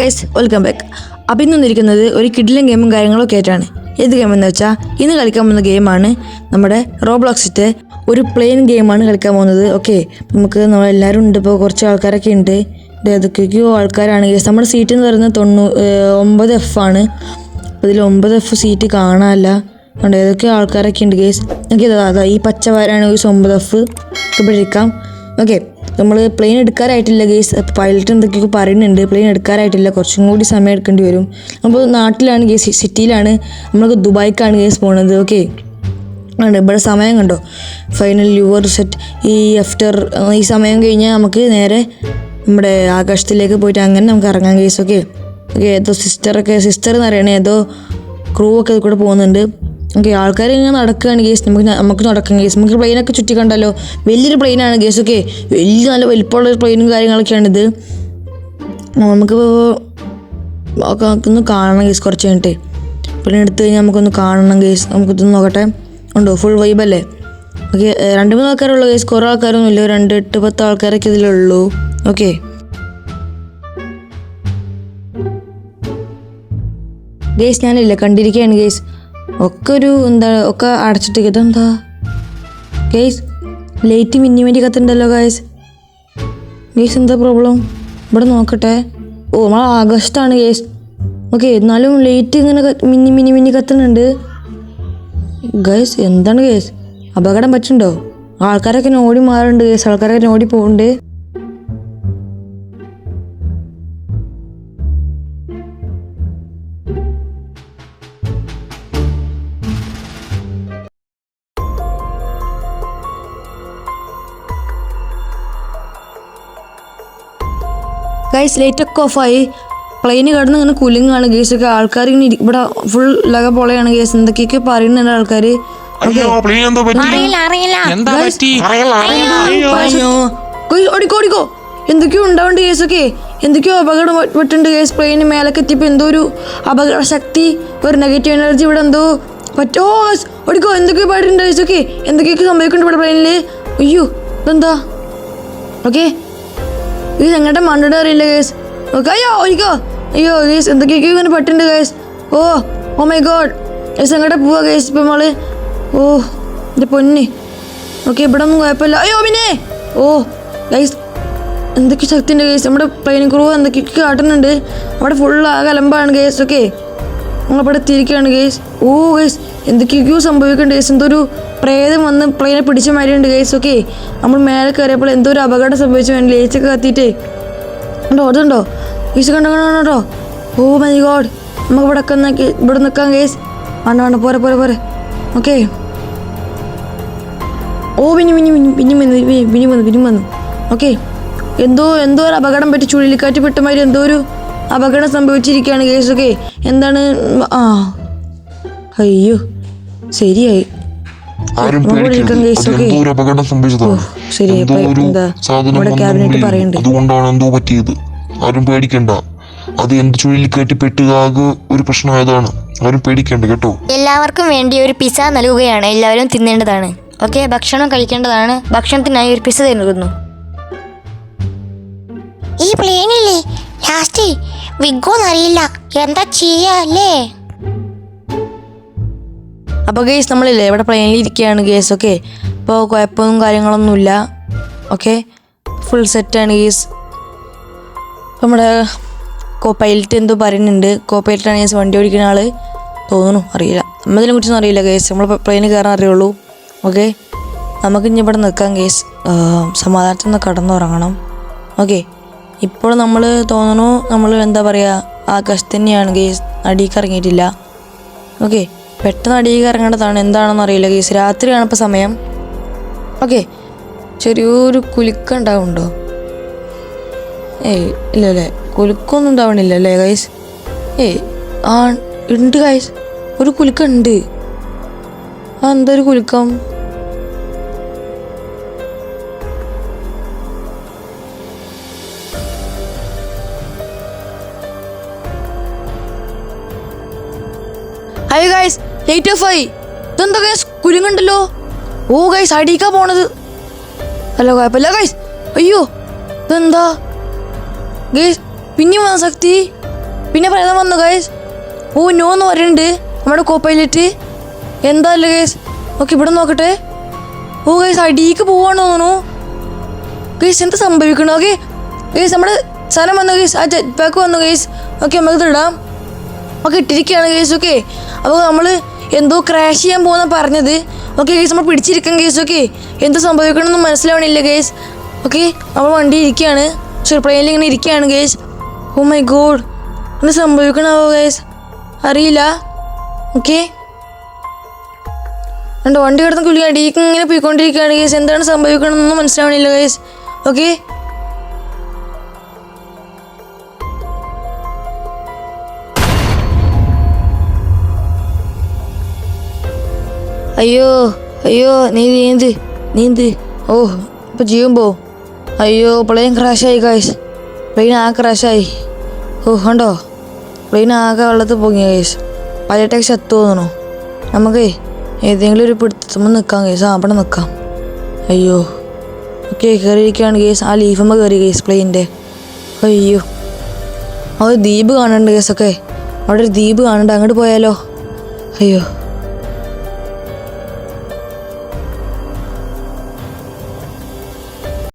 Guys welcome back അപ്പം ഇന്ന് വന്നിരിക്കുന്നത് ഒരു കിഡിലും ഗെയിമും കാര്യങ്ങളൊക്കെ ആയിട്ടാണ്. ഏത് ഗെയിം എന്ന് വെച്ചാൽ ഇന്ന് കളിക്കാൻ പോകുന്ന ഗെയിമാണ് നമ്മുടെ റോബ്ലോക്സിറ്റ് ഒരു പ്ലെയിൻ ഗെയിമാണ് കളിക്കാൻ പോകുന്നത്. ഓക്കെ നമുക്ക് നമ്മളെല്ലാവരും ഉണ്ട്. ഇപ്പോൾ കുറച്ച് ആൾക്കാരൊക്കെ ഉണ്ട്. ഏതൊക്കെയോ ആൾക്കാരാണ്. ഗൈസ് നമ്മുടെ സീറ്റ് എന്ന് പറയുന്നത് തൊണ്ണൂ ഒമ്പത് എഫ് ആണ്. അപ്പോൾ ഇതിൽ ഒമ്പത് എഫ് സീറ്റ് കാണാനല്ല. അതുകൊണ്ട് ഏതൊക്കെയോ ആൾക്കാരൊക്കെ ഉണ്ട് ഗേസ് ഓക്കെ അതാ ഈ പച്ച വരാണ് ഗേസ് ഒമ്പത് എഫ് ഇവിടെ ഓക്കെ നമ്മൾ പ്ലെയിൻ എടുക്കാറായിട്ടില്ല ഗേസ് പൈലറ്റ് എന്തൊക്കെയോ പറയുന്നുണ്ട്. പ്ലെയിൻ എടുക്കാറായിട്ടില്ല. കുറച്ചും കൂടി സമയം എടുക്കേണ്ടി വരും. അപ്പോൾ നാട്ടിലാണ് ഗേസ് സിറ്റിയിലാണ് നമ്മൾക്ക് ദുബായ്ക്കാണ് ഗേസ് പോകുന്നത് ഓക്കെ ആണ് ഇവിടെ സമയം കണ്ടോ? ഫൈനൽ യുവർ സെറ്റ് ഈ ആഫ്റ്റർ ഈ സമയം കഴിഞ്ഞാൽ നമുക്ക് നേരെ നമ്മുടെ ആകാശത്തിലേക്ക് പോയിട്ട് അങ്ങനെ നമുക്ക് ഇറങ്ങാം കേസ് ഓക്കെ ഓക്കെ ഏതോ സിസ്റ്ററൊക്കെ സിസ്റ്റർ എന്ന് ഏതോ ക്രൂ ഒക്കെ കൂടെ പോകുന്നുണ്ട്. ഓക്കെ ആൾക്കാർ ഇങ്ങനെ നടക്കുകയാണ് കേസ് നമുക്ക് നമുക്ക് നടക്കാം കേസ് നമുക്ക് പ്ലെയിനൊക്കെ ചുറ്റി കണ്ടല്ലോ വലിയൊരു പ്ലെയിനാണ് കേസ് ഓക്കെ വലിയ നല്ല വലിപ്പമുള്ള ഒരു പ്ലെയിനും കാര്യങ്ങളൊക്കെയാണിത് നമുക്ക് ഒന്ന് കാണണം കേസ് കുറച്ച് കഴിഞ്ഞിട്ട്. പിന്നെ എടുത്തു കഴിഞ്ഞാൽ നമുക്കൊന്ന് കാണണം കേസ് നമുക്കിതൊന്ന് നോക്കട്ടെ. ഉണ്ടോ? ഫുൾ വൈബ് അല്ലേ? ഓക്കെ രണ്ട് മൂന്ന് ആൾക്കാരുള്ളൂ കേസ് കുറേ ആൾക്കാരൊന്നും ഇല്ല രണ്ട് എട്ട് പത്ത് ആൾക്കാരൊക്കെ ഇതിലുള്ളൂ. ഓക്കെ. ഗേസ് ഞാനില്ല. കണ്ടിരിക്കുകയാണ് ഗേസ്. ഒക്കെ ഒരു എന്താ ഒക്കെ അടച്ചിട്ട് ഇതെന്താ ഗേസ് ലൈറ്റ് മിന്നി മിന്നി കത്തുണ്ടല്ലോ ഗൈസ് ഗേസ് എന്താ പ്രോബ്ലം ഇവിടെ നോക്കട്ടെ. ഓ നമ്മൾ ആകാശത്താണ് ഗേസ് ഓക്കെ എന്നാലും ലൈറ്റ് ഇങ്ങനെ മിന്നി മിന്നി മിന്നി കത്തുന്നുണ്ട്. ഗൈസ് എന്താണ് ഗേസ് അപകടം പറ്റുന്നുണ്ടോ? ആൾക്കാരൊക്കെ ഓടി മാറുന്നുണ്ട് ഗേസ് ആൾക്കാരൊക്കെ ഓടി പോകുന്നുണ്ട് ഗൈസ് ലൈറ്റ് ഒക്കെ ഓഫായി പ്ലെയിന് കിടന്ന് ഇങ്ങനെ കുലുങ്ങാണ് ഗേസ് ഒക്കെ. ആൾക്കാർ ഇങ്ങനെ ഇവിടെ ഫുൾ ലക പൊളയാണ് ഗേസ് എന്തൊക്കെയൊക്കെ പറയുന്നുണ്ട് ആൾക്കാർ ഓടിക്കോ ഓടിക്കോ. എന്തൊക്കെയോ ഉണ്ടാവുന്നുണ്ട് കേസ് ഒക്കെ. എന്തൊക്കെയോ അപകടം പെട്ടുണ്ട് പറ്റുന്നുണ്ട് കേസ് പ്ലെയിന് മേലൊക്കെ എത്തിയപ്പോൾ എന്തോ ഒരു അപകട ശക്തി ഒരു നെഗറ്റീവ് എനർജി ഇവിടെ എന്തോ പറ്റോ ഓടിക്കോ. എന്തൊക്കെയോ പാടുണ്ട് കേസ് ഒക്കെ. എന്തൊക്കെയൊക്കെ സംഭവിക്കുന്നുണ്ട് ഇവിടെ പ്ലെയിനിൽ അയ്യോ ഇതെന്താ? ഓക്കെ ഇത് എങ്ങോട്ട് മണ്ടയുടെ അറിയില്ല കേസ് ഓക്കെ അയ്യോ ഒഴിക്കോ. അയ്യോ ഗൈസ് എന്തൊക്കെയൊക്കെയോ ഇങ്ങനെ പെട്ടുണ്ട് guys oh oh my God guys എങ്ങോട്ടാ പോവാ ഗൈസ് ഇപ്പം നമ്മൾ ഓ എന്റെ പൊന്നി. ഓക്കെ ഇവിടെ ഒന്നും കുഴപ്പമില്ല. അയ്യോ പിന്നെ ഓ ഗൈസ് എന്തൊക്കെ ശക്തി ഉണ്ട് കേസ് നമ്മുടെ പ്ലെയിൻ ക്രൂ എന്തൊക്കെയൊക്കെ കാട്ടുന്നുണ്ട്. അവിടെ ഫുൾ ആകെ അലമ്പാണ് ഗൈസ് ഓക്കെ നമ്മളിവിടെ എത്തിയിരിക്കുകയാണ് ഗേസ് ഓ ഗേസ് എന്തൊക്കെയൊക്കെയോ സംഭവിക്കുന്നുണ്ട് ഗേസ് എന്തോ ഒരു പ്രേതം വന്ന് പ്ലെയിനെ പിടിച്ച മാതിരിയുണ്ട് ഗേസ് ഓക്കെ നമ്മൾ മേലെ കയറിയപ്പോൾ എന്തോ ഒരു അപകടം സംഭവിച്ചു വേണ്ടി ലേച്ചൊക്കെ കത്തിയിട്ടേ. ഉണ്ടോ അതുണ്ടോ? ഗീസ് കണ്ടോ കണ്ടോ കണ്ടോ ഓ മൈ ഗോഡ് നമുക്ക് ഇവിടെ ഒക്കെ ഇവിടെ നിൽക്കാം ഗേസ് വേണ്ട വേണ്ട പോരെ പോരെ പോരെ. ഓക്കെ ഓ പിന്നെ പിന്നെ പിന്നെ പിന്നെ വന്നു പിന്നെ വന്നു പിന്നെ വന്നു ഓക്കെ എന്തോ എന്തോ ഒരു അപകടം പറ്റി ചുഴലിക്കാറ്റ് പെട്ട മാതിരി എന്തോ ഒരു അപകടം സംഭവിച്ചിരിക്കുകയാണ് കേസൊക്കെ ഓക്കെ എന്താണ്? ആ. അയ്യോ. ശരിയായി. അപകടം സംഭവിച്ചതാണ്. എന്തോ. അതുകൊണ്ടാണ് പറ്റിയത്. ആരും പേടിക്കണ്ട. അത് ഒരു പ്രശ്നമായതാണ്. ആരും പേടിക്കണ്ട കേട്ടോ. എല്ലാവർക്കും വേണ്ടി ഒരു പിസ നൽകുകയാണ്. എല്ലാവരും തിന്നേണ്ടതാണ്. ഓക്കെ? ഭക്ഷണം കഴിക്കേണ്ടതാണ്. ഭക്ഷണത്തിനായി ഒരു പിസ നൽകുന്നു ഈ പ്ലെയിനില്ലേ ലാസ്റ്റ് വിഗോന്നറിയില്ല എന്താ ചെയ്യല്ലേ അപ്പോൾ ഗേസ് നമ്മളില്ലേ ഇവിടെ പ്ലെയിനിൽ ഇരിക്കുകയാണ് ഗേസ് ഓക്കെ ഇപ്പോൾ കുഴപ്പമൊന്നും കാര്യങ്ങളൊന്നുമില്ല ഓക്കെ ഫുൾ സെറ്റാണ് ഗേസ് നമ്മുടെ കോ പൈലറ്റ് എന്തോ പറയുന്നുണ്ട്. കോ പൈലറ്റാണ് ഗേസ് വണ്ടി ഓടിക്കുന്ന ആൾ. തോന്നുന്നു അറിയില്ല. നമ്മതിനെ കുറിച്ചൊന്നും അറിയില്ല ഗേസ് നമ്മൾ പ്ലെയിനിൽ കയറാൻ അറിയുള്ളൂ ഓക്കെ നമുക്ക് ഇനി ഇവിടെ നിൽക്കാം ഗേസ് സമാധാനത്തിൽ നിന്ന് കടന്നുറങ്ങണം ഓക്കെ ഇപ്പോൾ നമ്മൾ തോന്നണു നമ്മൾ എന്താ പറയുക ആകാശത്ത് തന്നെയാണ് ഗേസ് അടിയിൽ ഇറങ്ങിയിട്ടില്ല ഓക്കെ പെട്ടെന്ന് അടിയിൽ ഇറങ്ങേണ്ടതാണ് എന്താണെന്ന് അറിയില്ല ഗേസ് രാത്രിയാണ് ഇപ്പോൾ സമയം. ഓക്കെ ചെറിയൊരു കുലുക്കം ഉണ്ടാവുന്നുണ്ടോ? ഏയ് ഇല്ല അല്ലേ കുലുക്കൊന്നും ഉണ്ടാവണില്ല അല്ലേ ഗൈസ് ഏയ് ആ ഉണ്ട് ഗൈസ് ഒരു കുലുക്കം ഉണ്ട്. ആ എന്തൊരു കുലുക്കം? ലേറ്റ് ഓഫ് ആയി ഇതെന്താ ഗൈസ് കുലുങ്ങുണ്ടല്ലോ ഓ ഗൈസ് അടിക്കാ പോണത്. അല്ല കുഴപ്പമില്ല ഗൈസ് അയ്യോ ഇതെന്താ? ഗൈസ് പിന്നെ വന്ന ശക്തി. പിന്നെ പ്രേതം വന്നു ഗൈസ് ഓ നോ എന്ന് പറയുന്നുണ്ട്. നമ്മുടെ കോപ്പയിലിട്ട് എന്താ അല്ലേ ഗൈസ് ഓക്കെ ഇവിടെ നോക്കട്ടെ. ഓ ഗൈസ് അടിയിക്ക് പോവാണോ തോന്നുന്നു. ഗൈസ് എന്താ സംഭവിക്കണോ? ഓക്കെ ഗൈസ് നമ്മുടെ സാധനം വന്നു ഗൈസ് ആ ജെറ്റ് പാക്ക് വന്നു ഗൈസ് ഓക്കെ നമുക്ക് ഇടാം. ഓക്കെ ഇട്ടിരിക്കുകയാണ് ഗൈസ് ഓക്കെ അപ്പോൾ നമ്മൾ എന്തോ ക്രാഷ് ചെയ്യാൻ പോകുന്ന പറഞ്ഞത്. ഓക്കെ ഗേസ് നമ്മൾ പിടിച്ചിരിക്കാം ഗേസ് ഓക്കെ എന്ത് സംഭവിക്കണമെന്ന് മനസ്സിലാവണില്ല ഗേസ് ഓക്കെ നമ്മൾ വണ്ടി ഇരിക്കുകയാണ് പക്ഷേ ഇങ്ങനെ ഇരിക്കുകയാണ് ഗേസ് ഓ മൈ ഗോഡ് എന്ത് സംഭവിക്കണാവോ ഗേസ് അറിയില്ല. ഓക്കെ രണ്ട് വണ്ടി കിടന്ന് കുളി ഡീക്ക് ഇങ്ങനെ പോയിക്കൊണ്ടിരിക്കുകയാണ് ഗേസ് എന്താണ് സംഭവിക്കണമെന്നൊന്നും മനസ്സിലാവണില്ല ഗേസ് ഓക്കെ അയ്യോ അയ്യോ നീ നീന്ത് നീന്ത്. ഓ ഇപ്പം ജീവൻ അയ്യോ പ്ലെയിൻ ക്രാഷായി കായ്സ് പ്ലെയിൻ ആ ക്രാഷായി ഓ ഉണ്ടോ പ്ലെയിൻ ആകെ വെള്ളത്തിൽ പൊങ്ങി കേസ് പൈലറ്റൊക്കെ ചത്തു തോന്നണു നമുക്ക് ഏതെങ്കിലും ഒരു പിടുത്തുമ്പോൾ നിൽക്കാം കേസ് അവിടെ നിൽക്കാം. അയ്യോ. ഓക്കെ കയറിയിരിക്കുകയാണ് കേസ് ആ ലീഫമ്മ കയറി കേസ് പ്ലെയിന്റെ അയ്യോ. അവിടെ ദ്വീപ് കാണുന്നുണ്ട് കേസൊക്കെ അവിടെ ഒരു ദ്വീപ് കാണണ്ട അങ്ങോട്ട് പോയാലോ? അയ്യോ.